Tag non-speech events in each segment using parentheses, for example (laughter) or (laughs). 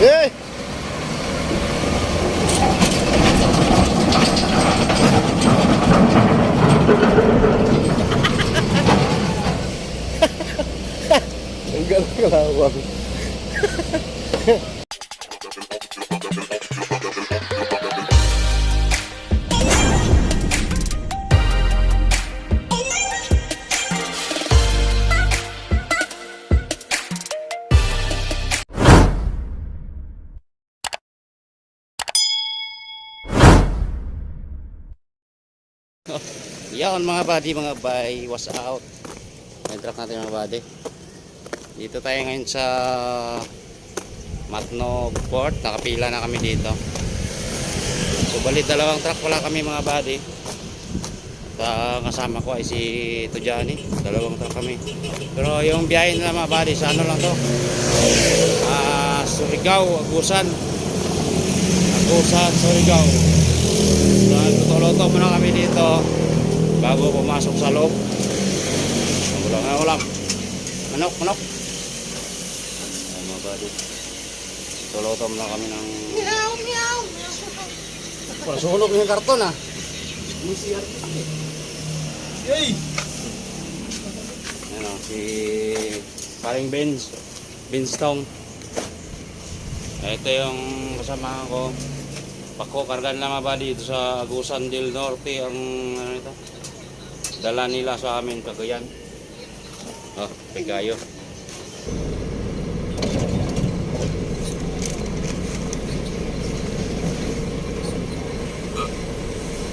Eh! Ang galing kalawang. (laughs) Yan mga buddy, mga bay, was out. Truck natin mga buddy. Dito tayo ngayon sa Matnog Port. Nakapila na kami dito. So balit dalawang truck wala kami mga buddy. At ah, kasama ko ay si Tujani. Dalawang truck kami. Pero yung biyahe nila mga buddy, sa ano lang to? Ah, Surigao, Agusan. Agusan, Surigao. So, luto-luto muna kami dito bago pumasok sa loob. Ulam na ulam. Manok, manok. Ayan mga buddy. Luto-luto muna kami ng... Meow, meow. Para sunog yung karton ah. Yay! Ayan o, si paring Benz. Benz Tong. Ito yung kasama ko. Pako, kargan lang mga buddy dito sa Agusan del Norte ang ano ito. Dala nila sa amin Cagayan. Oh, Pegayo.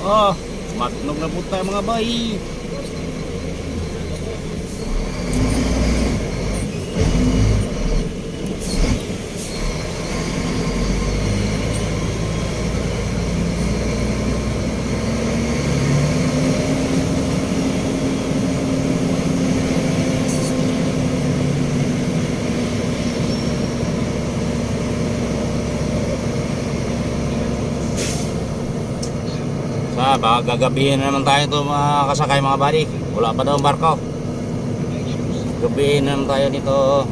Ah, matnog na po tayo mga bay. Sa, baka gagabihin na naman tayo ito mga kasakay mga buddy. Wala pa daw barko. Gabihin na naman tayo nito.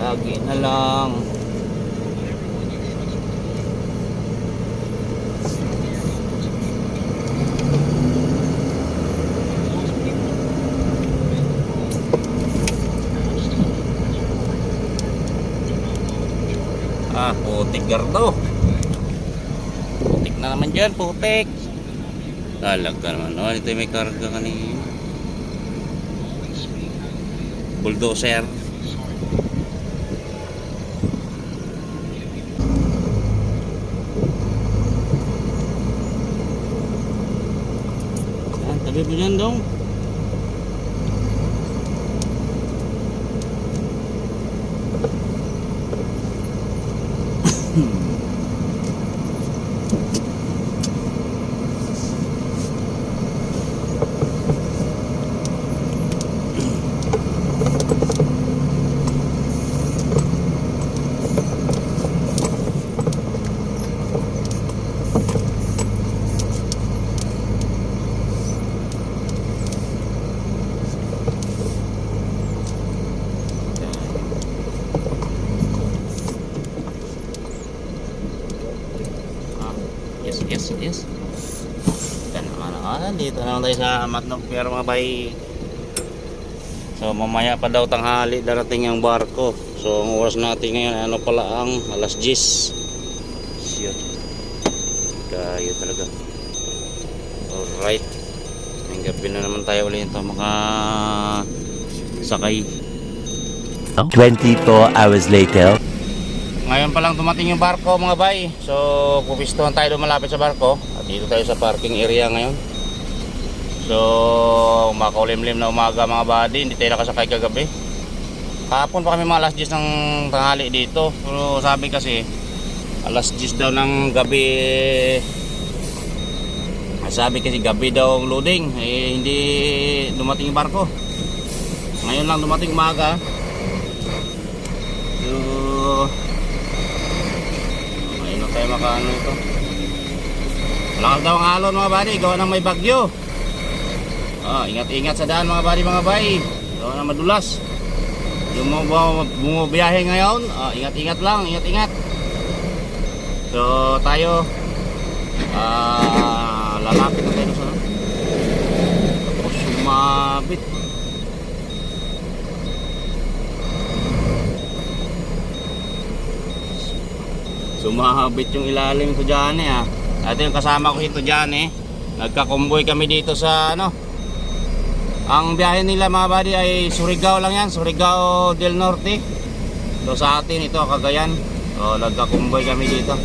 Lagi na lang. Ah, putik gardo. Na naman dyan, putik. Talag ka naman. Oh, ito may karga kanina. Bulldozer. Tabi mo dyan dong. Ah, yes, yes. Yan naman ah, dito naman tayo sa Matnog Pier mga bay. So mamaya pa daw tanghali darating yung barko. So ang oras natin ngayon ano pala ang alas 10. Shit. Kayo talaga. Alright. Ngayong gabi na naman tayo ulit ito maka sakay. 24 hours later. Pa lang dumating yung barko mga bay. So, pupistuhan tayo malapit sa barko. At dito tayo sa parking area ngayon. So, makaulimlim na umaga mga buddy. Hindi tayo nakasakay kagabi. Kahapon pa kami mga alas 10 ng tanghali dito. Pero sabi kasi, alas 10 daw ng gabi. Sabi kasi gabi daw ang loading. Eh, hindi dumating yung barko. Ngayon lang dumating umaga. So, tayo makaano ito. Malakas daw ang alon mga buddy, gawa ng may bagyo. Ah, ingat-ingat sa daan mga buddy mga bay. Gawa ng madulas. yung mga bumabiyahe ngayon, ah, ingat-ingat lang, ingat-ingat. So tayo, ah, lalapit na tayo sa tapos sumabit. Sumabit yung ilalim ko dyan eh ah. Ito yung kasama ko ito dyan eh. Nagkakumboy kami dito sa ano. Ang biyahe nila mga buddy ay Surigao lang yan. Surigao del Norte. So sa atin ito Cagayan. So nagkakumboy kami dito.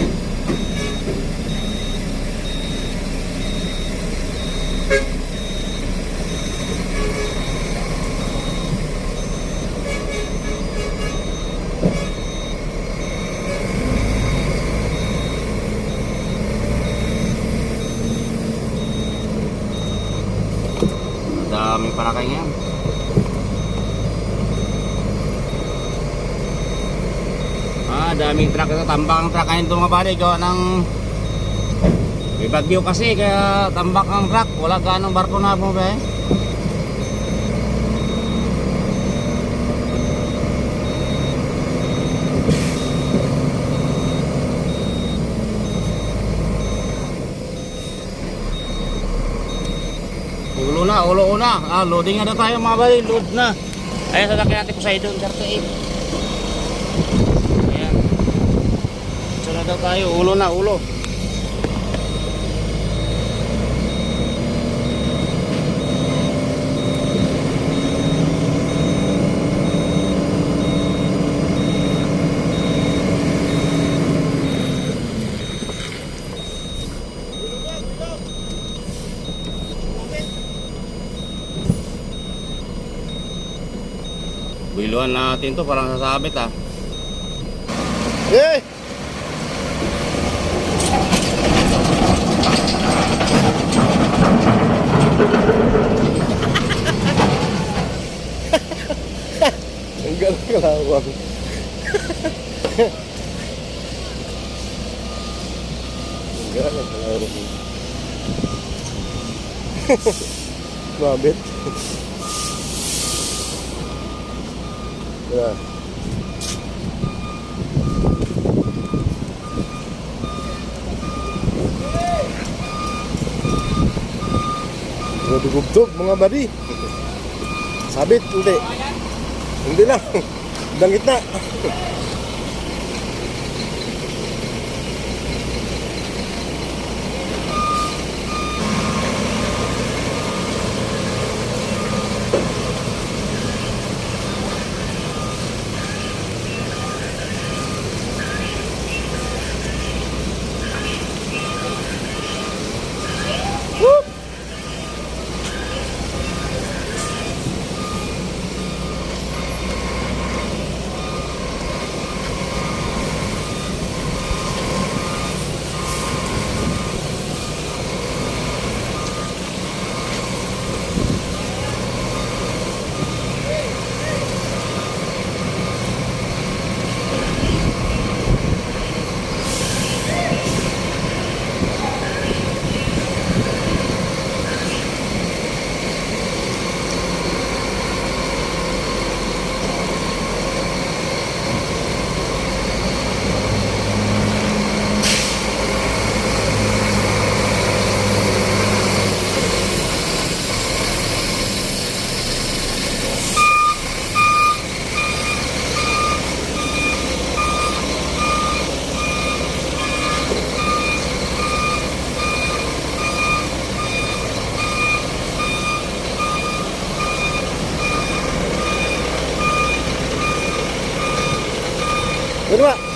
Daming palakay ngayon. Ah, daming truck ito. Tambak ang truck mga buddy. Gawa ng may bagyo kasi kaya tambak ang truck. Wala ganong barko na mo ba eh. Ulo na, ulo una. Ah, loading na na tayo mga buddy. Load na. Ayan sa natin Poseidon 38. Ayan. Ito na daw tayo. Ulo na, ulo. Biluan natin to parang sasabit ah. Eh! Ang galang kalawang. Ang galang kalawang. Mabit. Yeah. Dugtog mga bari. Sabit, hindi. Hindi lang. Dangit na. Ano ba?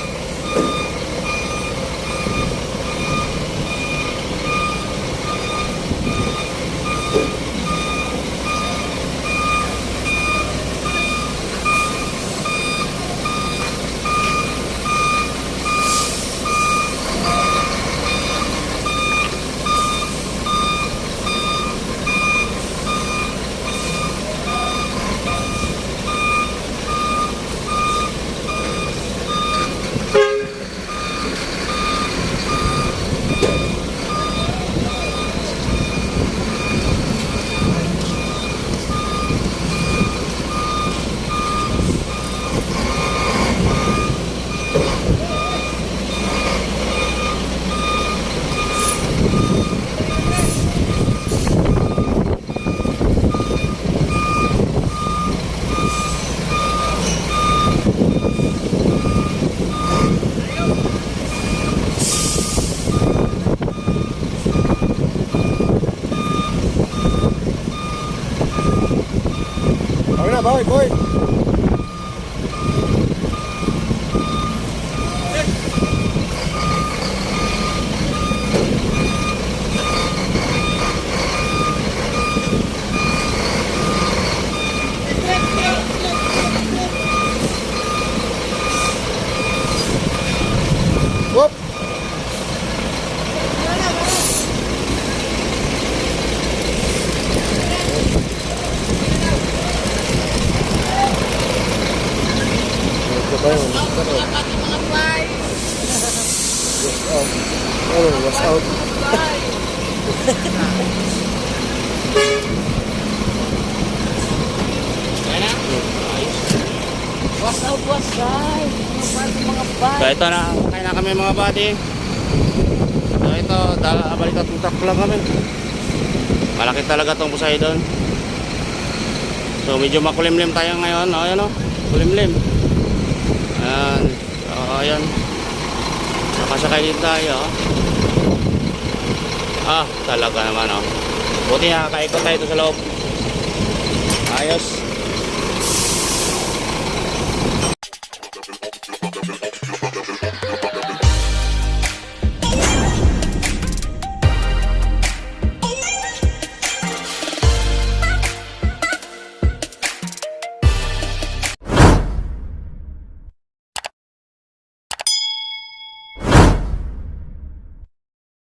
boy, Corey. Ba yun? Ito ba? Was out. Oh, was out. Kaya na? Ayos. What's out, what's out? Mga bati, mga bati. So ito na, kaya na kami mga buddy. So ito, dala, balikat ng truck lang kami. Malaki talaga tong Poseidon. So medyo makulimlim tayo ngayon. O, ayan o, kulimlim. Ayan. So, ayan. Nakasakay din tayo. Ah, talaga naman o. Buti nakakaikot tayo sa loob. Ayos.